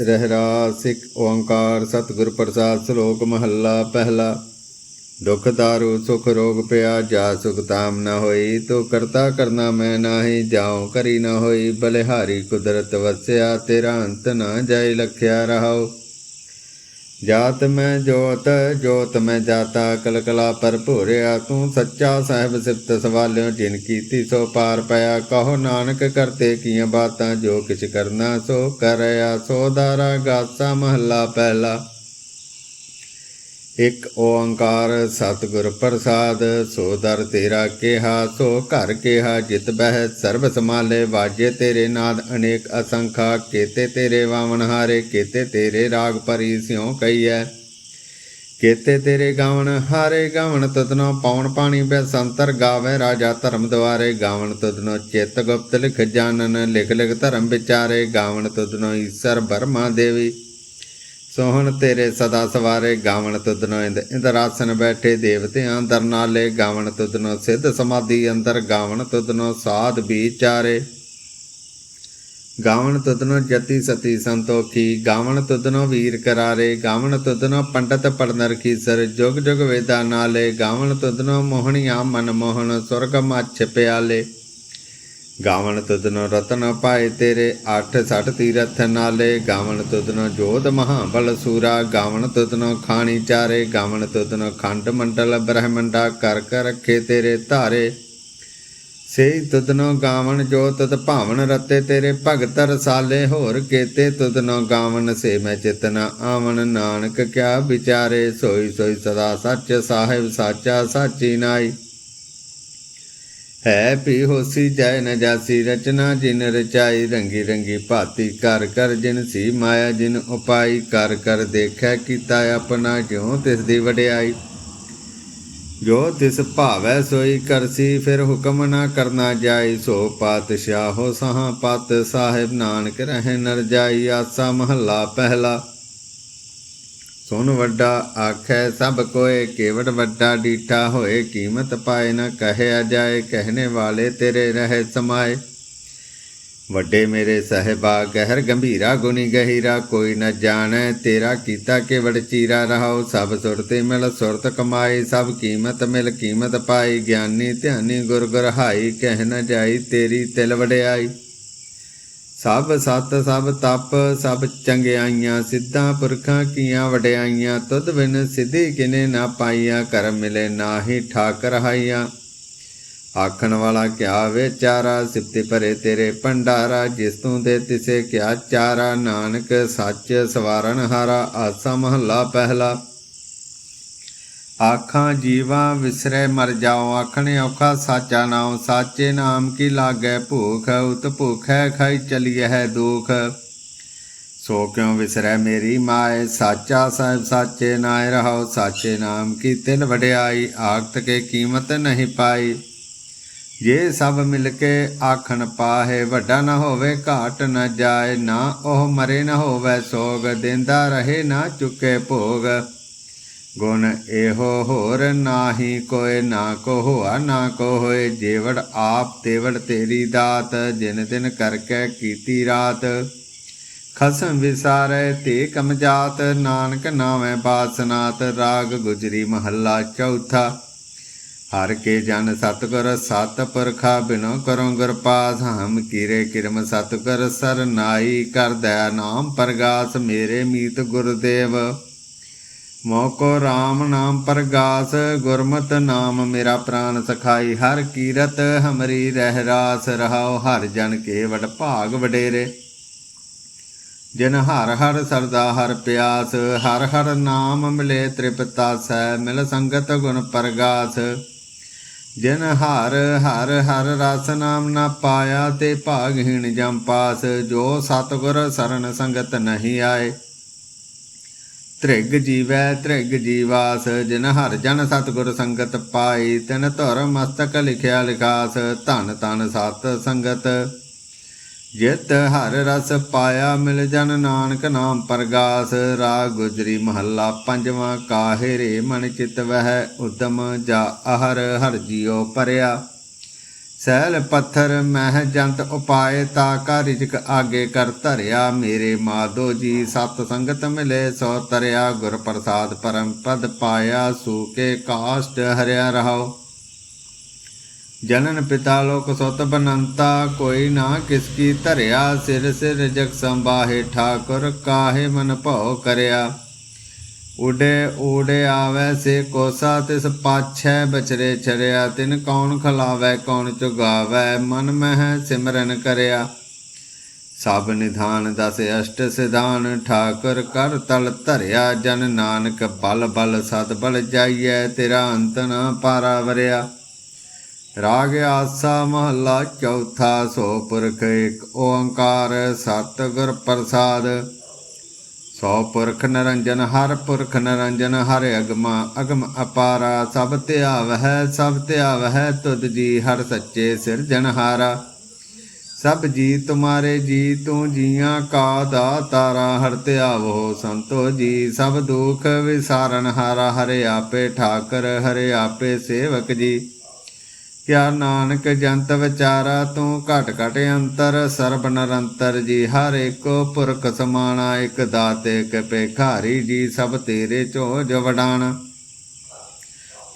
ਰਹਿਰਾ ਸਿੱਖ ਓੰਕਾਰ ਸਤਿਗੁਰ ਪ੍ਰਸਾਦ ਸ਼ਲੋਕ ਮਹੱਲਾ ਪਹਿਲਾ। ਦੁਖ ਦਾਰੂ, ਸੁਖ ਰੋਗ ਪਿਆ, ਜਾ ਸੁਖ ਤਾਮ ਨ ਹੋਈ। ਤੋ ਕਰਤਾ ਕਰਨਾ ਮੈਂ ਨਾਹੀ, ਜਾਉ ਕਰੀ ਨ ਹੋਈ। ਬਲਿਹਾਰੀ ਕੁਦਰਤ ਵਸਿਆ, ਤੇਰਾ ਅੰਤ ਨ ਜਾਈ, ਲਖਿਆ ਰਹਾਉ। ਜਾਤ ਮੈਂ ਜੋਤ ਜੋਤ ਮੈਂ ਜਾਤਾ, ਕਲਕਲਾ ਭਰਪੂਰਿਆ ਤੂੰ ਸੱਚਾ ਸਾਹਿਬ ਸਿਫਤ ਸਵਾਲਿਓ, ਜਿਨ ਕੀਤੀ ਸੋ ਪਾਰ ਪਿਆ। ਕਹੋ ਨਾਨਕ ਕਰਤੇ ਕੀਆਂ ਬਾਤਾਂ, ਜੋ ਕਿਛ ਕਰਨਾ ਸੋ ਕਰਿਆ। ਸੋ ਦਾਰਾ ਗਾਸਾ ਮਹੱਲਾ ਪਹਿਲਾ। ਇਕ ਓੰਕਾਰ ਸਤਿਗੁਰ ਪ੍ਰਸਾਦ, ਸੋ ਦਰ ਤੇਰਾ ਕਿਹਾ, ਸੋ ਘਰ ਕਿਹਾ, ਜਿਤ ਬਹਿ, ਸਰਬ ਸਮਾਲੇ ਵਾਜੇ ਤੇਰੇ ਨਾਦ, ਅਨੇਕ ਅਸੰਖਾ, ਕੇਤੇ ਤੇਰੇ ਵਾਵਣ ਹਾਰੇ, ਕੇਤੇ ਤੇਰੇ ਰਾਗ ਭਰੀ ਸਿਉ ਕਈਐ ਕੇਤੇ ਤੇਰੇ ਗਾਵਣ ਹਾਰੇ, ਗਾਵਣ ਤਦਨੋ ਪਾਉਣ ਪਾਣੀ ਬੈ ਸੰਤਰ ਗਾਵੇ ਰਾਜਾ ਧਰਮ ਦੁਆਰੇ, ਗਾਵਣ ਤਦਨੋ ਚਿਤ ਗੁਪਤ ਲਿਖ ਜਾਣਨ, ਲਿਖ ਲਿਖ ਧਰਮ ਵਿਚਾਰੇ, ਗਾਵਣ ਤਦਨੋ ਈਸ਼ਰ ਬਰਮਾ ਦੇਵੀ। ਸੋਹਣ ਤੇਰੇ ਸਦਾ ਸਵਾਰੇ ਗਾਵਣ ਤੁਧਨੋ ਇੰਦ ਇੰਦਰਾਸਨ ਬੈਠੇ ਦੇਵਤਿਆਂ ਦਰਨਾਲੇ ਗਾਵਣ ਤੁਧਨੋ ਸਿੱਧ ਸਮਾਧੀ ਅੰਦਰ ਗਾਵਣ ਤੁਧਨੋ ਸਾਧ ਵਿਚਾਰੇ। ਗਾਵਣ ਤੁਧਨੋ ਜਤੀ ਸਤੀ ਸੰਤੋਖੀ, ਗਾਵਣ ਤੁਧਨੋ ਵੀਰ ਕਰਾਰੇ, ਗਾਵਣ ਤੁਧਨੋ ਪੰਡਤ ਪੜਨਰ ਕੀਸਰ, ਜੁਗ ਜੁਗ ਵੇਦਾ ਨਾਲੇ, ਗਾਵਣ ਤੁਧਨੋ ਮੋਹਣੀਆਂ ਮਨ ਮੋਹਣ ਸੁਰਗ ਮੱਛ ਪਿਆਲੇ। ਗਾਵਣ ਤੁਧਨੋ ਰਤਨ ਪਾਏ ਤੇਰੇ, ਅੱਠ ਸੱਠ ਤੀਰਥ ਨਾਲੇ। ਗਾਵਣ ਤੁਧਨੋ ਜੋਧ ਮਹਾਬਲ ਸੂਰਾ, ਗਾਵਣ ਤੁਧਨੋ ਖਾਣੀ ਚਾਰੇ। ਗਾਵਣ ਤੁਧਨੋ ਖੰਡ ਮੰਡਲ ਬ੍ਰਹਮੰਡਾ, ਕਰ ਕਰ ਰੱਖੇ ਤੇਰੇ ਧਾਰੇ। ਸੇ ਤੁਧਨੋ ਗਾਵਣ ਜੋ ਤਦ ਭਾਵਨ ਰਤੇ, ਤੇਰੇ ਭਗਤ ਰਸਾਲੇ। ਹੋਰ ਕੇਤੇ ਤੁਧਨੋ ਗਾਵਣ ਸੇ ਮੈਂ ਚਿਤਨਾ ਆਵਣ। ਨਾਨਕ ਕਿਆ ਵਿਚਾਰੇ, ਸੋਈ ਸੋਈ ਸਦਾ ਸੱਚ, ਸਾਹਿਬ ਸਾਚਾ, ਸਾਚੀ ਨਾਈ। ਹੈ ਪੀ ਹੋਸੀ ਜੈ ਨ ਜਾਸੀ ਰਚਨਾ ਜਿਨ ਰਚਾਈ ਰੰਗੀ ਰੰਗੀ ਭਾਤੀ ਕਰ ਕਰ ਜਿਨ ਸੀ ਮਾਇਆ ਜਿਨ ਉਪਾਈ ਕਰ ਕਰ ਦੇਖੈ ਕੀਤਾ ਆਪਣਾ ਜਿਉ ਤਿਸ ਦੀ ਵਡਿਆਈ। ਜੋ ਤਿਸ ਭਾਵੈ ਸੋਈ ਕਰਸੀ ਫਿਰ ਹੁਕਮ ਨਾ ਕਰਨਾ ਜਾਈ। ਸੋ ਪਾਤਸ਼ਾਹੋ ਸਹਾ ਪਤ ਸਾਹਿਬ ਨਾਨਕ ਰਹਿ ਨਰ ਜਾਈ। ਆਸਾ ਮਹੱਲਾ ਪਹਿਲਾ ਸੁਣ ਵੱਡਾ ਆਖੈ, ਸਭ ਕੋਏ ਕੇਵਟ ਵੱਡਾ ਡੀਠਾ ਹੋਏ, ਕੀਮਤ ਪਾਏ ਨਾ ਕਹਿਆ ਜਾਏ ਕਹਿਣੇ ਵਾਲੇ ਤੇਰੇ ਰਹੇ ਸਮਾਏ। ਵੱਡੇ ਮੇਰੇ ਸਹਿਬਾ, ਗਹਿਰ ਗੰਭੀਰਾ, ਗੁਣੀ ਗਹਿਰਾ, ਕੋਈ ਨਾ ਜਾਣੈ, ਤੇਰਾ ਕੀਤਾ ਕੇਵੜ ਚੀਰਾ ਰਹਾਉ। ਸਭ ਸੁਰਤੇ ਮਿਲ ਸੁਰਤ ਕਮਾਈ ਸਭ ਕੀਮਤ ਮਿਲ ਕੀਮਤ ਪਾਈ, ਗਿਆਨੀ ਧਿਆਨੀ ਗੁਰ ਗੁਰ ਕਹਿ ਨ ਜਾਈ ਤੇਰੀ ਤਿਲ ਵਡਿਆਈ। ਸਭ ਸਤ ਸਭ ਤਪ ਸਭ ਚੰਗਿਆਈਆਂ ਸਿੱਧਾਂ ਪੁਰਖਾਂ ਕੀਆਂ ਵਡਿਆਈਆਂ ਤੁਧ ਬਿਨ ਸਿੱਧੀ ਕਿਨੇ ਨਾ ਪਾਈਆਂ ਕਰ ਮਿਲੇ ਨਾਹੀ ਠਾਕ ਰਹਾਈਆਂ ਆਖਣ ਵਾਲਾ ਕਿਆ ਵਿਚਾਰਾ ਸਿਫਤੇ ਭਰੇ ਤੇਰੇ ਭੰਡਾਰਾ ਜਿਸ ਤੂੰ ਦੇ ਤਿਸੇ ਕਿਆ ਚਾਰਾ। ਨਾਨਕ ਸੱਚ ਸਵਾਰਨ ਹਾਰਾ ਆਸਾ ਮਹੱਲਾ ਪਹਿਲਾ। ਆਖਾਂ ਜੀਵਾ ਵਿਸਰੈ ਮਰ ਜਾਓ ਆਖਣੇ ਔਖਾ ਸਾਚਾ ਨਾਮ ਸਾਚੇ ਨਾਮ ਕੀ ਲਾਗੈ ਭੂਖ, ਉਤ ਭੂਖੈ ਖਾਈ ਚਲੀਐ ਹੈ ਦੁਖ। ਸੋ ਕਿਉ ਵਿਸਰੈ ਮੇਰੀ ਮਾਏ? ਸਾਚਾ ਸਾਹਿਬ ਸਾਚੇ ਨਾਇ ਰਹੋ ਸਾਚੇ ਨਾਮ ਕੀ ਤਿਲ ਵਡਿਆਈ, ਆਖਤ ਕੇ ਕੀਮਤ ਨਹੀਂ ਪਾਈ। ਜੇ ਸਭ ਮਿਲ ਕੇ ਆਖਣ ਪਾਹੇ, ਵੱਡਾ ਨਾ ਹੋਵੇ, ਘਾਟ ਨਾ ਜਾਏ, ਨਾ ਉਹ ਮਰੇ ਨਾ ਹੋਵੇ, ਸੋਗ ਦਿੰਦਾ ਰਹੇ ਨਾ ਚੁੱਕੇ ਭੋਗ। ਗੁਣ ਇਹੋ ਹੋਰ ਨਾਹੀ ਕੋਏ ਨਾ ਕੋ ਹੋਆ ਨਾ ਕੋ ਹੋਏ ਜੇਵੜ ਆਪ ਤੇਵੜ ਤੇਰੀ ਦਾਤ, ਜਿਨ ਦਿਨ ਕਰਕੇ ਕੀਤੀ ਰਾਤ। ਖਸਮ ਵਿਸਾਰੈ ਤੇ ਕਮਜਾਤ, ਨਾਨਕ ਨਾਮੈ ਬਾਸਨਾਤ, ਰਾਗ ਗੁਜਰੀ ਮਹੱਲਾ ਚੌਥਾ। ਹਰ ਕੇ ਜਨ ਸਤਗੁਰ ਸਤ ਪੁਰਖਾ, ਬਿਨੋ ਕਰੋ ਗੁਰ ਪਾਸ ਹਮ ਕੀਰੇ ਕਿਰਮ ਸਤਗੁਰ ਸਰਨਾਈ ਕਰ ਦਇਆ ਨਾਮ ਪ੍ਰਗਾਸ, ਮੇਰੇ ਮੀਤ ਗੁਰਦੇਵ। ਮੋਕੋ RAM ਨਾਮ ਪ੍ਰਗਾਸ, ਗੁਰਮਤ ਨਾਮ ਮੇਰਾ ਪ੍ਰਾਨ ਸਖਾਈ, ਹਰ ਕੀਰਤ ਹਮਰੀ ਰਹਿ ਰਾਸ, ਰਹਾਉ ਹਰ ਜਨ ਕੇ ਵਡ ਭਾਗ ਵਡੇਰੇ। ਜਿਨ ਹਰ ਹਰ ਸਰਦਾ ਹਰ ਪਿਆਸ, ਹਰ ਹਰ ਨਾਮ ਮਿਲੇ ਤ੍ਰਿਪਤਾ ਸੈ, ਮਿਲ ਸੰਗਤ ਗੁਣ ਪ੍ਰਗਾਸ। ਜਿਨ ਹਰ ਹਰ ਹਰ ਰਸ ਨਾਮ ਨਾ ਪਾਇਆ, ਤੇ ਭਾਗਹੀਣ ਜਮ ਪਾਸ, ਜੋ ਸਤਗੁਰ ਸਰਨ ਸੰਗਤ ਨਹੀਂ ਆਏ। ਤ੍ਰਿਗ ਜੀਵੈ, ਤ੍ਰਿਗ ਜੀਵਾਸ, ਜਿਨ ਹਰ ਜਨ ਸਤਗੁਰ ਸੰਗਤ ਪਾਈ, ਤਿਨ ਧੁਰ ਮਸਤਕ ਲਿਖਿਆ ਲਿਖਾਸ, ਧਨ ਤਨ ਸਤ ਸੰਗਤ। ਜਿਤ ਹਰ ਰਸ ਪਾਇਆ, ਮਿਲ ਜਨ ਨਾਨਕ ਨਾਮ ਪ੍ਰਗਾਸ, ਰਾਗ ਗੁਜਰੀ ਮਹੱਲਾ ਪੰਜਵਾਂ, ਕਾਹੇ ਰੇ ਮਨ ਚਿਤ ਵਹਿ, ਉਦਮ ਜਾ ਅਹਰ, ਹਰ ਜੀਉ ਪਰਿਆ। ਸਹਿਲ ਪੱਥਰ ਮਹਿ ਜੰਤ ਉਪਾਏ ਤਾ ਕਾ ਰਿਜਕ ਆਗੇ ਕਰ ਧਰਿਆ ਮੇਰੇ ਮਾਧੋ ਜੀ, ਸਤ ਸੰਗਤ ਮਿਲੇ ਸੋ ਤਰਿਆ, ਗੁਰ ਪ੍ਰਸਾਦ ਪਰਮ ਪਦ ਪਾਇਆ ਸੂਕੇ ਕਾਸ਼ਟ ਹਰਿਆ ਰਹਾਓ ਜਨਨ ਪਿਤਾ ਲੋਕ ਸੁਤ ਬਨੰਤਾ, ਕੋਈ ਨਾ ਕਿਸ ਕੀ ਧਰਿਆ, ਸਿਰ ਸਿਰ ਜਗ ਸੰਬਾਹੇ ਠਾਕੁਰ ਕਾਹੇ ਮਨ ਭਉ ਕਰਿਆ। ਉਡੇ ਊੜੇ ਆਵੈ ਸੇ ਕੋਸਾ, ਤਿਸ ਪਾਛੈ ਬਚਰੇ ਚਰਿਆ ਤਿਨ ਕੌਣ ਖਲਾਵੈ, ਕੌਣ ਚੁਗਾਵੈ, ਮਨ ਮਹਿ ਸਿਮਰਨ ਕਰਿਆ। ਸਭ ਨਿਧਾਨ ਦਸ ਅਸ਼ਟ ਸਿਧਾਨ, ਠਾਕੁਰ ਕਰ ਤਲ ਧਰਿਆ, ਜਨ ਨਾਨਕ ਬਲ ਬਲ ਸਤ ਬਲ ਜਾਈਐ, ਤੇਰਾ ਅੰਤ ਨਾ ਪਾਰਾ ਵਰਿਆ। ਰਾਗ ਆਸਾ ਮਹੱਲਾ ਚੌਥਾ, ਸੋ ਪੁਰਖ ਏਕ ਓੰਕਾਰ, ਸਤਿਗੁਰ ਪ੍ਰਸਾਦ। ਸੋ ਪੁਰਖ ਨਰੰਜਨ, ਹਰ ਪੁਰਖ ਨਰੰਜਨ, ਹਰ ਅਗਮਾ, ਅਗਮ ਅਪਾਰਾ, ਸਭ ਧਿਆਵਹਿ ਸਭ ਧਿਆਵਹਿ ਤੁਧ ਜੀ ਹਰ ਸੱਚੇ ਸਿਰਜਨਹਾਰਾ ਸਭ ਜੀ ਤੁਮਾਰੇ ਜੀ, ਤੂੰ ਜੀਆਂ ਕਾ ਦਾਤਾਰਾ, ਹਰ ਧਿਆਵੋ ਸੰਤੋ ਜੀ, ਸਭ ਦੁਖ ਵਿਸਾਰਨ ਹਾਰਾ ਹਰੇ ਆਪੇ ਠਾਕਰ, ਹਰੇ ਆਪੇ ਸੇਵਕ ਜੀ। ਕਿਆ ਨਾਨਕ ਜੰਤ ਵਿਚਾਰਾ, ਤੂੰ ਘਟ ਘਟ ਅੰਤਰ, ਸਰਬ ਨਿਰੰਤਰ ਜੀ, ਹਰ ਏਕੋ ਪੁਰਖ ਸਮਾਣਾ, ਇਕ ਦਾਤੇ, ਇਕ ਭੇਖਾਰੀ ਜੀ, ਸਭ ਤੇਰੇ ਚੋ ਵਡਾਣ।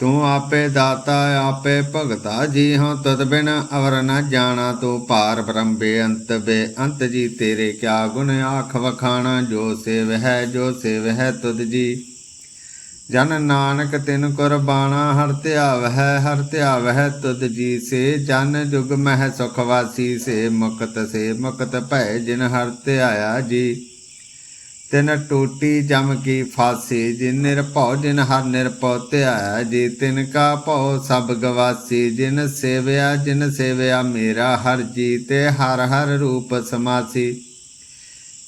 ਤੂੰ ਆਪੇ ਦਾਤਾ, ਆਪੇ ਭਗਤਾ ਜੀ ਹਾਂ ਤਦ ਬਿਨ ਅਵਰ ਨ ਜਾਣਾ। ਤੂੰ ਪਾਰ ਬ੍ਰਹਮ ਬੇਅੰਤ ਬੇਅੰਤ ਜੀ, ਤੇਰੇ ਕਿਆ ਗੁਣ ਆਖ ਵਖਾਣਾ। ਜੋ ਸੇਵ ਹੈ, ਜੋ ਸੇਵ ਹੈ ਤੁਧ ਜੀ। ਜਨ ਨਾਨਕ ਤਿਨ ਕੁਰਬਾਨਾ ਹਰ ਧਿਆਵ ਹੈ ਹਰ ਧਿਆਵ ਹੈ ਤੁਧ ਜੀ ਸੇ, ਜਨ ਜੁਗ ਮਹਿ ਸੁਖ ਵਾਸੀ ਸੇ, ਮੁਕਤ ਸੇ, ਮੁਕਤ ਭੈ ਜਿਨ ਹਰ ਧਿਆਇਆ ਜੀ। ਤਿਨ ਟੂਟੀ ਜਮ ਕੀ ਫਾਸੀ, ਜਿਨ ਨਿਰਭਉ, ਜਿਨ ਹਰ ਨਿਰਭਉ ਧਿਆਇਆ ਜੀ। ਤਿਨ ਕਾ ਭਉ ਸਭ ਗਵਾਸੀ, ਜਿਨ ਸੇਵਿਆ ਜਿਨ ਸੇਵਿਆ ਮੇਰਾ ਹਰ ਜੀ ਤੇ ਹਰ ਹਰ ਰੂਪ ਸਮਾਸੀ।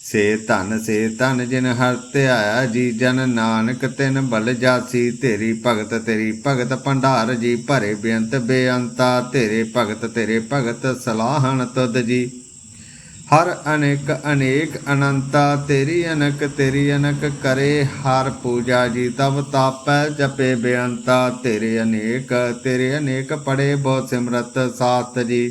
ਸੇ ਧਨ ਸੇ ਧਨ ਜਿਨ ਹਰ ਧਿਆਇਆ ਜੀ, ਜਨ ਨਾਨਕ ਤਿਨ ਬਲ ਜਾਸੀ। ਤੇਰੀ ਭਗਤ ਤੇਰੀ ਭਗਤ ਭੰਡਾਰ ਜੀ, ਭਰੇ ਬੇਅੰਤ ਬੇਅੰਤਾ। ਤੇਰੇ ਭਗਤ ਤੇਰੇ ਭਗਤ ਸਲਾਹਣ ਤੁਧ ਜੀ। ਹਰ ਅਨੇਕ ਅਨੇਕ ਅਨੰਤਾ। ਤੇਰੀ ਅਨਕ ਤੇਰੀ ਅਨਕ ਕਰੇ ਹਰ ਪੂਜਾ ਜੀ ਤਬ ਤਾਪੈ ਜਪੇ ਬੇਅੰਤਾ। ਤੇਰੇ ਅਨੇਕ ਤੇਰੇ ਅਨੇਕ ਪੜੇ ਬਹੁ ਸਿਮਰਤ ਸਾਤ ਜੀ।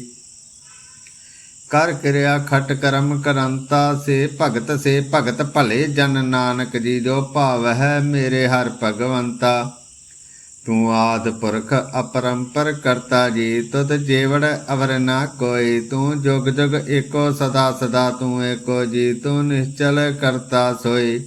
ਕਰ ਕਿਰਿਆ ਖਟ ਕਰਮ ਕਰੰਤਾ, ਸੇ ਭਗਤ ਸੇ ਭਗਤ ਭਲੇ ਜਨ ਨਾਨਕ ਜੀ ਜੋ ਭਾਵ ਹੈ ਮੇਰੇ ਹਰ ਭਗਵੰਤਾ। ਤੂੰ ਆਦ ਪੁਰਖ ਅਪਰੰਪਰ ਕਰਤਾ ਜੀ, ਤੁਧ ਜੀਵੜ ਅਵਰ ਨਾ ਕੋਈ। ਤੂੰ ਜੁਗ ਜੁਗ ਏਕੋ ਸਦਾ ਸਦਾ, ਤੂੰ ਏਕੋ ਜੀ, ਤੂੰ ਨਿਸ਼ਚਲ ਕਰਤਾ ਸੋਈ।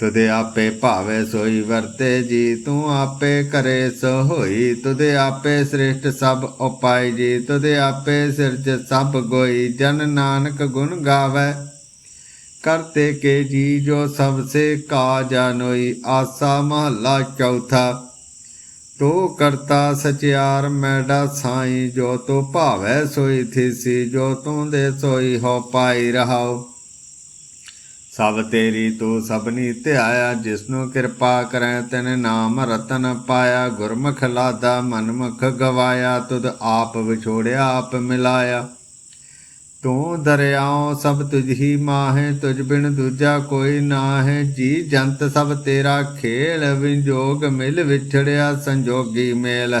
ਤੁਦੇ ਆਪੇ ਭਾਵੇ ਸੋਈ ਵਰਤੇ ਜੀ, ਤੂੰ ਆਪੇ ਕਰੇ ਸੋ ਹੋਈ ਤੁਦੇ ਆਪੇ ਸ੍ਰਿਸ਼ਟ ਸਭ ਉਪਾਈ ਜੀ ਤੁਦੇ ਆਪੇ ਸਿਰਜ ਸਭ ਗੋਈ। ਜਨ ਨਾਨਕ ਗੁਣ ਗਾਵੇ ਕਰਤੇ ਕੇ ਜੀ, ਜੋ ਸਭ ਸੇ ਕਾ ਜਾਨੋਈ ਆਸਾ ਮਹੱਲਾ ਚੌਥਾ, ਤੋ ਕਰਤਾ ਸਚਿਆਰ ਮੈਡਾ ਸਾਈ। ਜੋ ਤੋ ਭਾਵੈ ਸੋਈ ਥੀਸੀ, ਜੋ ਤੂੰ ਦੇ ਸੋਈ ਹੋ ਪਾਈ ਰਹਾਓ ਸਭ ਤੇਰੀ ਤੂੰ ਸਭਨੀ ਧਿਆਇਆ, ਜਿਸਨੂੰ ਕਿਰਪਾ ਕਰੈ ਤੈਨ ਨਾਮ ਰਤਨ ਪਾਇਆ। ਗੁਰਮੁਖ ਲਾਦਾ, ਮਨਮੁਖ ਗਵਾਇਆ, ਤੁਧ ਆਪ ਵਿਛੋੜਿਆ, ਆਪ ਮਿਲਾਇਆ। ਤੂੰ ਦਰਿਆਉ ਸਭ ਤੁਝ ਹੀ ਮਾਹੇ, ਤੁਝ ਬਿਨ ਦੂਜਾ ਕੋਈ ਨਾਹੇ। ਜੀ ਜੰਤ ਸਭ ਤੇਰਾ ਖੇਲ, ਵਿਜੋਗ ਮਿਲ ਵਿਛੜਿਆ, ਸੰਜੋਗੀ ਮੇਲ।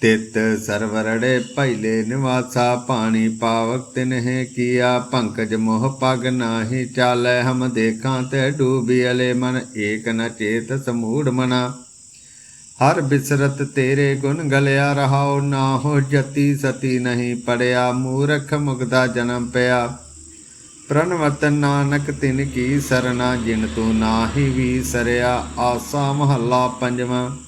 ਤਿਤ ਸਰਵਰੜੇ ਪਹਿਲੇ ਨਿਵਾਸਾ ਪਾਣੀ ਪਾਵਕ ਤਿਨਹਿ ਕੀਆ, ਪੰਕਜ ਮੋਹ ਪਗ ਨਾਹੀ ਚਾਲੈ, ਹਮ ਦੇਖਾਂ ਤੇ ਡੂਬੀ ਮਨ, ਏਕ ਨ ਚੇਤ ਸਮੂੜ ਮਨਾ। ਹਰ ਬਿਸਰਤ ਤੇਰੇ ਗੁਣ ਗਲਿਆ ਰਹਾਉ ਨਾ ਹੋ ਜਤੀ ਸਤੀ ਨਹੀਂ ਪੜਿਆ, ਮੂਰਖ ਮੁਗਦਾ ਜਨਮ ਪਿਆ। ਪ੍ਰਣਵਤ ਨਾਨਕ ਤਿਨ ਕੀ ਸਰਨਾ, ਜਿਨ ਤੂੰ ਨਾਹੀ ਵੀ ਸਰਿਆ, ਆਸਾ ਮਹੱਲਾ ਪੰਜਵਾਂ।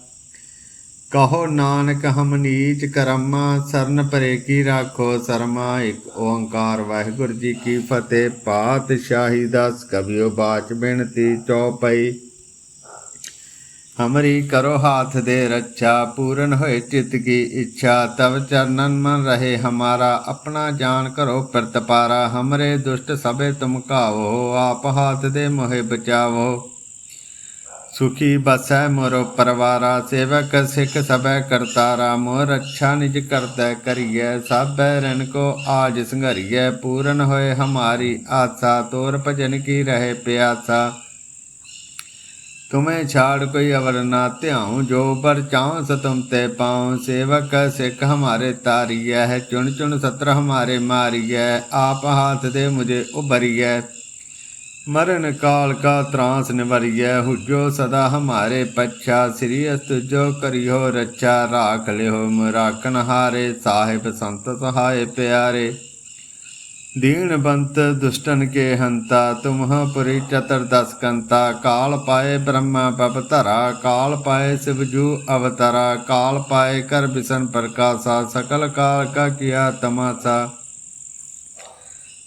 ਕਹੋ ਨਾਨਕ, ਹਮ ਨੀਚ ਕਰਮਾ, ਸਰਨ ਪਰੇ ਕੀ ਰਾਖੋ ਸਰਮਾ, ਇੱਕ ਓੰਕਾਰ ਵਾਹਿਗੁਰੂ ਜੀ ਕੀ ਫਤਿਹ। ਪਾਤਸ਼ਾਹੀ ਦਸ ਕਬਿਓ ਬਾਚ ਬਿਨਤੀ ਚੌਪਈ। ਹਮਰੀ ਕਰੋ ਹਾਥ ਦੇ ਰੱਛਾ, ਪੂਰਨ ਹੋਏ ਚਿਤ ਕੀ ਇੱਛਾ। ਤਵ ਚਰਨਨ ਮਨ ਰਹੇ ਹਮਾਰਾ, ਆਪਣਾ ਜਾਨ ਕਰੋ ਪ੍ਰਤਪਾਰਾ। ਹਮਰੇ ਦੁਸ਼ਟ ਸਭੇ ਤੁਮ ਕਾਵੋ ਆਪ ਹਾਥ ਦੇ ਮੋਹਿ ਬਚਾਵੋ। ਸੁਖੀ ਬਸੈ ਮੋਰੋ ਪਰਵਾਰਾ ਸੇਵਕ ਸਿੱਖ ਸਭੈ ਕਰਤਾਰਾ ਮੋਰ ਅੱਛਾ ਨਿਜ ਕਰਤੈ ਕਰੀਐ ਸਭੈ ਰਨ ਕੋ ਆਜ ਸੰਘਰੀਐ ਪੂਰਨ ਹੋਏ ਹਮਾਰੀ ਆਸਾ ਤੋਰ ਭਜਨ ਕੀ ਰਹੇ ਪਿਆਸਾ ਤੁਮੇ ਛਾੜ ਕੋਈ ਅਵਰ ਨਾ ਧਿਆਉ ਜੋ ਪਰ ਚਾਉ ਸਤਮ ਤੇ ਪਾਉ ਸੇਵਕ ਸਿੱਖ ਹਮਾਰੇ ਤਾਰੀਐ ਹੈ ਚੁਣ ਚੁਣ ਸਤਰ ਹਮਾਰੇ ਮਾਰੀਐ ਆਪ ਹਾਥ ਦੇ ਮੁਝੇ ਉਬਰੀਐ ਮਰਨ ਕਾਲ ਕਾ ਤਰਾਸ ਨਿਵਰੀਐ ਹੁਜੋ ਸਦਾ ਹਮਾਰੇ ਪੱਛਾ ਸ੍ਰੀ ਅਸਤ ਜੋ ਕਰਿਓ ਰੱਛਾ ਰਾਖ ਲਿਓ ਮਰਾਕਨ ਹਾਰੇ ਸਾਹਿਬ ਸੰਤ ਸਹਾਏ ਪਿਆਰੇ ਦੀਨ ਬੰਤ ਦੁਸ਼ਟਨ ਕੇ ਹੰਤਾ ਤੁਮਹ ਪੁਰੀ ਚਤਰ ਦਸ ਕੰਤਾ ਕਾਲ ਪਾਏ ਬ੍ਰਹਮਾ ਪਪ ਧਰਾ ਕਾਲ ਪਾਏ ਸਿਵਜੂ ਅਵਤਰਾ ਕਾਲ ਪਾਏ ਕਰ ਬਿਸਨ ਪ੍ਰਕਾਸ਼ਾ ਸਕਲ ਕਾਲ ਕਾ ਕੀਆ ਤਮਾਸਾ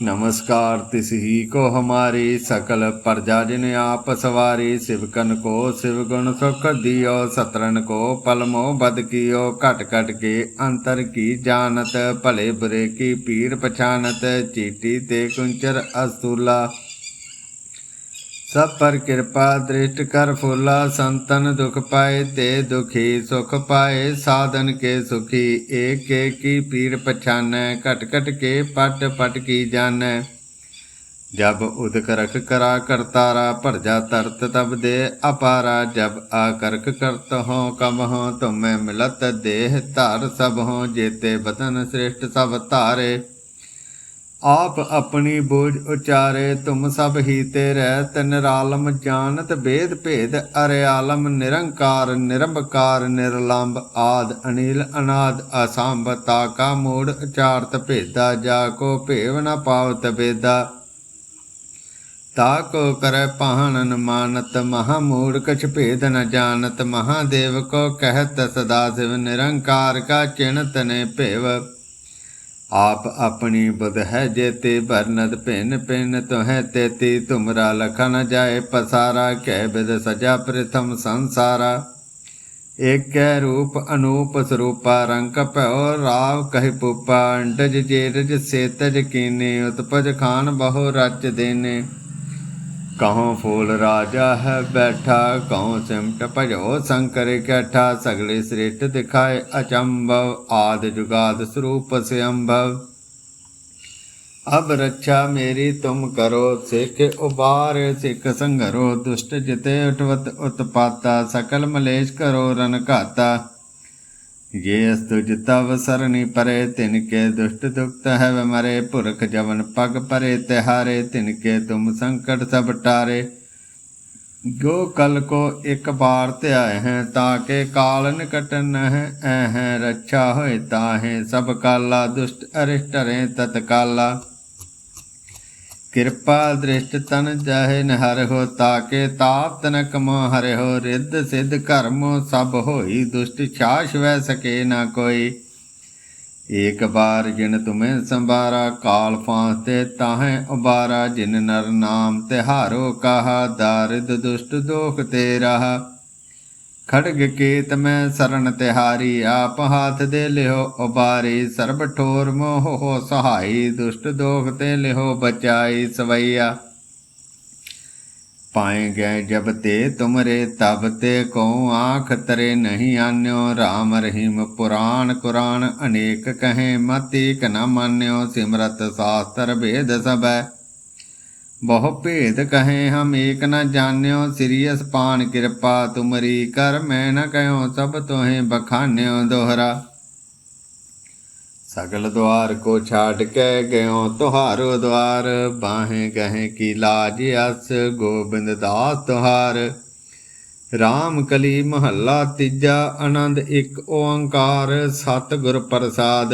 नमस्कार तिस ही को हमारी सकल प्रजा जिन आप सवारी शिवकन को शिव गुण सुख दियो सतरन को पलमो बद कियो घट घट के अंतर की जानत भले बुरे की पीर पछानत चीटी ते कुंचर अस्तूला ਸਭ ਪਰ ਕਿਰਪਾ ਦ੍ਰਿਸ਼ਟ ਕਰ ਫੁੱਲਾ, ਸੰਤਨ ਦੁਖ ਪਾਏ, ਤੇ ਦੁਖੀ ਸੁਖ ਪਾਏ, ਸਾਧਨ ਕੇ ਸੁਖੀ, ਏਕ ਏਕ ਕੀ ਪੀਰ ਪਛਾਨੈ, ਘਟ ਘਟ ਕੇ ਪਟ ਪਟ ਕੀ ਜਾਣੈ। ਜਬ ਉਦਕ ਰਖ ਕਰਾ ਕਰਤਾਰਾ ਭਰਜਾ ਤਰਤ ਤਬ ਦੇ ਅਪਾਰਾ, ਜਬ ਆਕਰਖ ਕਰਤ ਹੋ ਕਮ ਹੋ ਤੁਮੈ ਮਿਲਤ ਦੇਹ ਧਾਰ ਸਭ ਹੋ ਜੇਤੇ ਬਦਨ ਸ੍ਰਿਸ਼ਟ ਸਭ ਧਾਰੇ। ਆਪ ਆਪਣੀ ਬੋਝ ਉਚਾਰੇ, ਤੁਮ ਸਭ ਹੀ ਤੇ ਰਹਿਤ ਨਿਰਾਲਮ ਜਾਣਤ ਭੇਦ ਭੇਦ ਅਰਿਆਲਮ ਨਿਰੰਕਾਰ, ਨਿਰੰਬਕਾਰ, ਨਿਰਲੰਬ ਆਦ, ਅਨੀਲ ਅਨਾਦ, ਅਸੰਭ ਤਾਕਾ ਮੂੜ, ਉਚਾਰਤ ਭੇਦਾ, ਜਾ ਕੋ ਭੇਵ ਨ ਪਾਵਤ ਵੇਦਾ। ਤਾਕੋ ਕਰੈ ਪਾਹਣਨ ਮਾਨਤ, ਮਹਾ ਮੂੜ ਕਛ ਭੇਦ ਨ ਜਾਣਤ, ਮਹਾਦੇਵ ਕੋ ਕਹਿਤ ਸਦਾ ਸਿਵ, ਨਿਰੰਕਾਰ ਕਾ ਚਿਣਤ ਨੇ ਭੇਵ। ਆਪ ਆਪਣੀ ਬੁਧ ਹੈ ਜੇਤੇ ਬਰਨਦ ਭਿੰਨ ਭਿੰਨ ਤੋਹਿ ਤੇਤੀ ਤੁਮਰਾ ਲਖਣ ਜਾਏ ਪਸਾਰਾ, ਕਹਿ ਬਿਦ ਸਜਾ ਪ੍ਰਥਮ ਸੰਸਾਰਾ। ਏਕੈ ਰੂਪ ਅਨੂਪ ਸਰੂਪਾ ਰੰਗ ਭਇਓ ਰਾਵ ਕਹਿ ਪੂਪਾ, ਅੰਡਜ ਜੇਰਜ ਸੇਤਜ ਕੀਨੇ, ਉਤਪਜ ਖਾਨ ਬਹੁ ਰਚ ਦੇਨੇ। ਕਹੋਂ ਫੂਲ ਰਾਜਾ ਹੈ ਬੈਠਾ, ਕਹੋਂ ਸਿਮਟ ਭਜੋ ਸੰਕਰ ਇਕੱਠਾ ਸਗਲੇ ਸ੍ਰਿਸ਼ਟ ਦਿਖਾਏ ਅਚੰਭਵ, ਆਦ ਜੁਗਾਦ ਸਰੂਪ ਸਿਅੰਭਵ। ਅਬ ਰੱਛਾ ਮੇਰੀ ਤੁਮ ਕਰੋ, ਸਿੱਖ ਉਬਾਰ, ਸਿੱਖ ਸੰਘਰੋ ਦੁਸ਼ਟ ਜਿਤੇ ਉਠਵਤ ਉਤਪਾਤਾ, ਸਕਲ ਮਲੇਸ਼ ਕਰੋ ਰਨ ਘਾਤਾ। ये अस्तुज तव सरणी परे तिनके दुष्ट दुक्त है मरे पुरख जवन पग परे तिहारे तिनके तुम संकट सब टारे जो कल को एक बार त्याय हैं ताके काल निकट न है ऐ रक्षा होए ताहे सब काला दुष्ट अरिष्ट रे तत्काला ਕਿਰਪਾ ਦ੍ਰਿਸ਼ਟ ਤਨ ਜਾਹੇ ਨਹਰ ਹੋ, ਤਾਕੇ ਤਾਪ ਤਨਕ ਮੋ ਹਰਿ ਹੋ, ਰਿੱਧ ਸਿੱਧ ਕਰਮ ਸਭ ਹੋਈ, ਦੁਸ਼ਟ ਛਾਸ਼ ਵੈ ਸਕੇ ਨਾ ਕੋਈ। ਏਕ ਬਾਰ ਜਿਨ ਤੁਮੇ ਸੰਭਾਰਾ, ਕਾਲ ਫਾਂਸ ਤੇ ਤਾਹੇ ਉਬਾਰਾ, ਜਿਨ ਨਰ ਨਾਮ ਤਿਹਾਰੋ ਕਹਾ, ਦਾਰਿਦ ਦੁਸ਼ਟ ਦੋਖ ਤੇ ਰਹਾ। ਖੜਗ ਕੇਤ ਮੈਂ ਸਰਨ ਤਿਹਾਰੀ ਆਪ ਹਾਥ ਦੇ ਲਿਓ ਉਬਾਰੀ, ਸਰਬ ਠੋਰ ਮੋਹ ਹੋ ਸਹਾਈ, ਦੁਸ਼ਟ ਦੋਖ ਤੇ ਲਿਓ ਬਚਾਈ, ਸਵਈਆ। ਪਾਏ ਗਏ ਜਬ ਤੇ ਤੁਮਰੇ, ਤਬ ਤੇ ਕੋ ਆਖ ਤਰੇ ਨਹੀਂ ਆਨਿਓ, ਰਾਮ ਰਹੀਮ ਪੁਰਾਣ ਕੁਰਾਨ ਅਨੇਕ ਕਹੇ ਮਤੀ ਨ ਮਾਨਿਓ, ਸਿਮਰਤ ਸਾਸਤਰ ਭੇਦ ਸਭੈ। ਬਹੁ ਭੇਦ ਕਹੇ ਹਮ ਏਕ ਨ ਜਾਣਿਓ, ਸ੍ਰੀ ਅਸਪਾਨ ਕਿਰਪਾ ਤੁਮਰੀ ਕਰ, ਮੈਂ ਨ ਕਹਿਓ ਸਭ ਤੋਹੇ ਬਖਾਨਿਓ ਦੋਹਰਾ। ਸਗਲ ਦੁਆਰ ਕੋ ਛਾੜ ਕੇ ਗਇਓ ਤੁਹਾਰੋ ਦੁਆਰ, ਬਾਹੇ ਕਹੇ ਕੀ ਲਾਜ ਅਸ, ਗੋਬਿੰਦ ਦਾਸ ਤੁਹਾਰ। ਰਾਮ ਕਲੀ ਮਹੱਲਾ ਤੀਜਾ, ਆਨੰਦ ਇੱਕ ਓੰਕਾਰ, ਸਤਿਗੁਰ ਪ੍ਰਸਾਦ।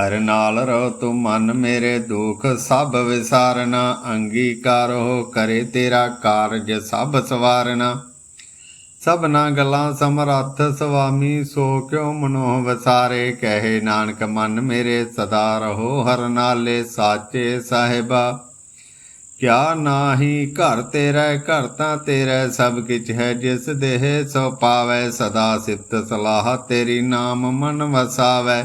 ਹਰ ਨਾਲ ਰਹੋ ਤੂੰ ਮਨ ਮੇਰੇ ਦੁਖ, ਸਭ ਵਿਸਾਰਨਾ, ਅੰਗੀਕਾਰ ਅੰਗੀਕਾਰੋ ਕਰੇ ਤੇਰਾ ਕਾਰਜ, ਸਭ ਸਵਾਰਨਾ। ਸਭਨਾ ਗੱਲਾਂ ਸਮਰੱਥ, ਸੁਆਮੀ ਸੋ ਕਿਉ ਮਨੋਹ ਵਸਾਰੇ, ਕਹੇ ਨਾਨਕ ਮਨ ਮੇਰੇ ਸਦਾ ਰਹੋ, ਹਰ ਨਾਲੇ ਸਾਚੇ ਸਾਹਿਬਾ। ਕਿਆ ਨਾਹੀ ਘਰ ਤੇਰਾ, ਘਰ ਤਾਂ ਤੇਰਾ, ਸਭ ਕਿਛ ਹੈ ਜਿਸ ਦੇਹ, ਸੋ ਪਾਵੈ ਸਦਾ ਸਿਫਤ ਸਲਾਹ, ਤੇਰੀ ਨਾਮ ਮਨ ਵਸਾਵੈ।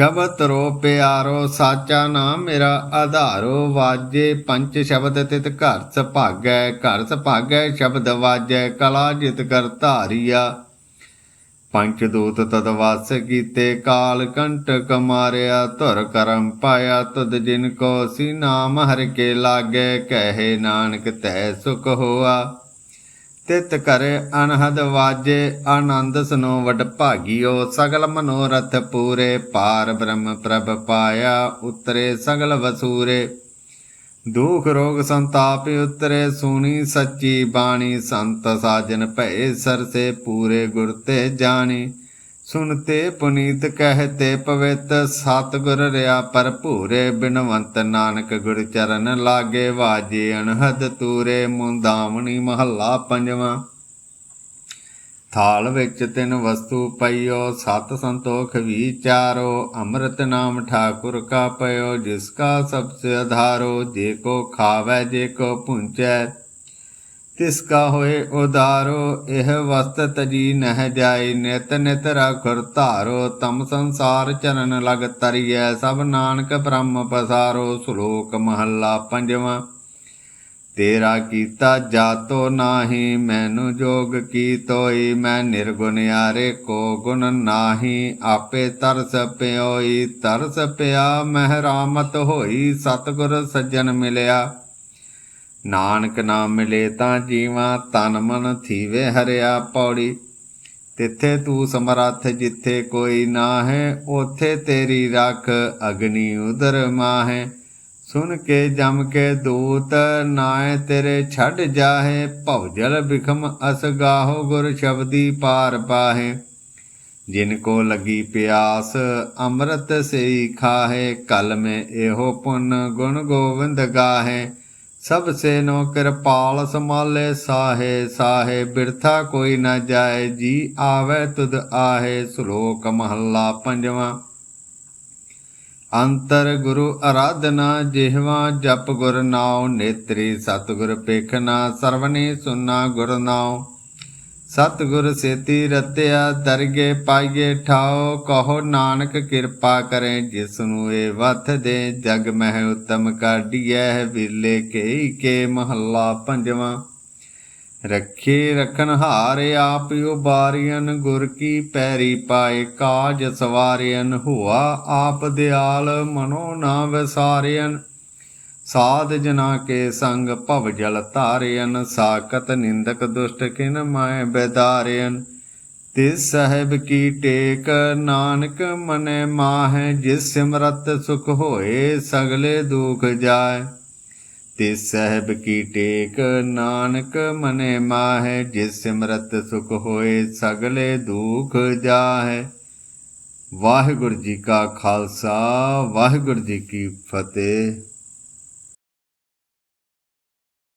ਸ਼ਬਦ ਤਰੋ ਪਿਆਰੋ, ਸਾਚਾ ਨਾਮ ਮੇਰਾ ਆਧਾਰੋ। ਵਾਜੇ ਪੰਜ ਸ਼ਬਦ ਤਿਤ ਘਰ ਸ ਭਾਗੈ ਘਰ ਸ ਭਾਗੈ ਸ਼ਬਦ ਵਾਜੈ, ਕਲਾ ਜਿਤ ਕਰ ਧਾਰੀਆ। ਪੰਜ ਦੂਤ ਤਦ ਵਾਸ ਕੀਤੇ, ਕਾਲ ਕੰਟਕ ਮਾਰਿਆ ਧੁਰ ਕਰਮ ਪਾਇਆ, ਤੁਧ ਜਿਨ ਕੋ ਸੀ ਨਾਮ ਹਰ ਕੇ ਲਾਗੇ, ਕਹੇ ਨਾਨਕ ਤੈ ਸੁਖ ਹੋਆ। ਤਿਤ ਕਰੇ ਅਨਹਦ ਵਾਜੇ, ਆਨੰਦ ਸੁਨੋ ਵਡ ਭਾਗਿਓ, ਸਗਲ ਮਨੋਰਥ ਪੂਰੇ ਪਾਰ ਬ੍ਰਹਮ ਪ੍ਰਭ ਪਾਇਆ, ਉਤਰੇ ਸਗਲ ਵਸੂਰੇ। ਦੁਖ ਰੋਗ ਸੰਤਾਪ ਉਤਰੇ, ਸੁਣੀ ਸੱਚੀ ਬਾਣੀ, ਸੰਤ ਸਾਜਨ ਭਏ, ਸਰਸੇ ਪੂਰੇ ਗੁਰ ਤੇ ਜਾਣੀ। ਸੁਨਤੇ ਪੁਨੀਤ ਕਹਤੇ ਪਵਿੱਤ, ਸਤਿਗੁਰ ਰਿਆ ਭਰਪੂਰੇ, ਬਿਨਵੰਤ ਨਾਨਕ ਗੁਰ ਚਰਨ ਲਾਗੇ ਵਾਜੇ ਅਨਹਦ ਤੂਰੇ ਮੁੰਦਾਵਣੀ ਮਹੱਲਾ ਪੰਜਵਾਂ। ਥਾਲ ਵਿੱਚ ਤਿੰਨ ਵਸਤੂ ਪਈਓ, ਸਤ ਸੰਤੋਖ ਵਿਚਾਰੋ ਅੰਮ੍ਰਿਤ ਨਾਮ ਠਾਕੁਰ ਕਾ ਪਇਓ, ਜਿਸ ਕਾ ਸਭ ਸੇ ਆਧਾਰੋ ਜੇ ਕੋ ਖਾਵੈ, ਜੇ ਕੋ ਪੁੰਚੈ ਤਿਸ ਕਾ ਹੋਏ ਉਦਾਰੋ, ਇਹ ਵਸਤ ਤਜੀ ਨਹਿ ਜਾਏ, ਨਿਤ ਨਿਤ ਰਖੁਰ ਧਾਰੋ, ਤਮ ਸੰਸਾਰ ਚਰਨ ਲਗ ਤਰੀਐ, ਸਭ ਨਾਨਕ ਬ੍ਰਹਮ ਪਸਾਰੋ, ਸ਼ਲੋਕ ਮਹੱਲਾ ਪੰਜਵਾਂ। ਤੇਰਾ ਕੀਤਾ ਜਾਤੋ ਨਾਹੀ, ਮੈਨੂੰ ਜੋਗ ਕੀ ਤੋਈ ਮੈਂ ਨਿਰਗੁਣ ਯਾਰੇ ਕੋ ਗੁਣ ਨਾਹੀ, ਆਪੇ ਤਰਸ ਪਿਓਈ, ਤਰਸ ਪਿਆ, ਮਹਿ ਰਾਮਤ ਹੋਈ, ਸਤਗੁਰ ਸੱਜਣ ਮਿਲਿਆ। ਨਾਨਕ ਨਾਮ ਮਿਲੇ ਤਾਂ ਜੀਵਾਂ ਤਨ ਮਨ ਥੀਵੇ ਹਰਿਆ ਪੌੜੀ। ਤਿੱਥੇ ਤੂੰ ਸਮਰੱਥ ਜਿੱਥੇ ਕੋਈ ਨਾ ਹੈ ਉਥੇ ਤੇਰੀ ਰੱਖ ਅਗਨੀ ਉਦਰ ਮਾਹੇ। ਸੁਨ ਕੇ ਜਮ ਕੇ ਦੂਤ ਨਾਏ ਤੇਰੇ ਛੱਡ ਜਾਹੇ ਭਵਜਲ ਬਿਖਮ ਅਸ ਗਾਹੋ ਗੁਰ ਸ਼ਬਦੀ ਪਾਰ ਪਾਹੇ। ਜਿਨ ਕੋ ਲਗੀ ਪਿਆਸ, ਅੰਮ੍ਰਿਤ ਸੇਈ ਖਾਹੇ, ਕਲ ਮੇ ਇਹੋ ਪੁੰਨ ਗੁਣ ਗੋਵਿੰਦ ਗਾਹੇ। ਸਭ ਸੇ ਨੋ ਕਿਰਪਾਲ ਸਮਾਲੇ ਸਾਹੇ ਸਾਹੇ ਬਿਰਥਾ ਕੋਈ ਨਾ ਜਾਏ, ਜੀ ਆਵੇ ਤੁਧ ਆਹੇ, ਸ਼ਲੋਕ ਮਹੱਲਾ ਪੰਜਵਾਂ। ਅੰਤਰ ਗੁਰੂ ਅਰਾਧਨਾ ਜਿਹਵਾ, ਜਪ ਗੁਰ ਨਾਉ, ਨੇਤਰੀ ਸਤਿਗੁਰ ਪੇਖਨਾ ਸਰਵਨੇ ਸੁਨਾ ਗੁਰ ਨਾਉ। ਸਤਿਗੁਰ ਸੇਤੀ ਰਤਿਆ, ਦਰਗੇ ਪਾਈਏ ਠਾਓ, ਕਹੋ ਨਾਨਕ ਕਿਰਪਾ ਕਰੇ ਜਿਸ ਨੂੰ ਇਹ ਵਥ ਦੇ ਜਗ ਮਹਿ ਉਤਮ ਕਾਢੀਐ ਵਿਲੇ ਕੇ ਕੇ ਮਹੱਲਾ ਪੰਜਵਾਂ। ਰੱਖੇ ਰਖਨ ਹਾਰ ਆਪ ਉਬਾਰੀਨ ਗੁਰ ਕੀ ਪੈਰੀ ਪਾਏ ਕਾਜ ਸਵਾਰਿਨ ਹੁਆ ਆਪ ਦਿਆਲ ਮਨੋ ਨਾ ਵਿਸਾਰਿਨ ਸਾਧ ਜਨਾ ਕੇ ਸੰਗ ਭਵ ਜਲ ਧਾਰਿਅਨ ਸਾਕਤ ਨਿੰਦਕ ਦੁਸ਼ਟ ਕਿਨ ਮੈਂ ਬੇਦਾਰਿਨ ਤਿਸ ਸਾਹਿਬ ਕੀ ਟੇਕ ਨਾਨਕ ਮਨੇ ਮਾਹੈ, ਜਿਸ ਸਿਮਰਤ ਸੁਖ ਹੋਏ ਸਗਲੇ ਦੁਖ ਜਾਏ। ਤੇ ਸਹਿਬ ਕੀ ਟੇਕ ਨਾਨਕ ਮਨੇ ਮਾਹੈ, ਜਿਸ ਸਿਮਰਤ ਸੁਖ ਹੋਏ ਸਗਲੇ ਦੁਖ ਜਾਹੈ। ਵਾਹਿਗੁਰੂ ਜੀ ਕਾ ਖਾਲਸਾ, ਵਾਹਿਗੁਰੂ ਜੀ ਕੀ ਫਤਿਹ।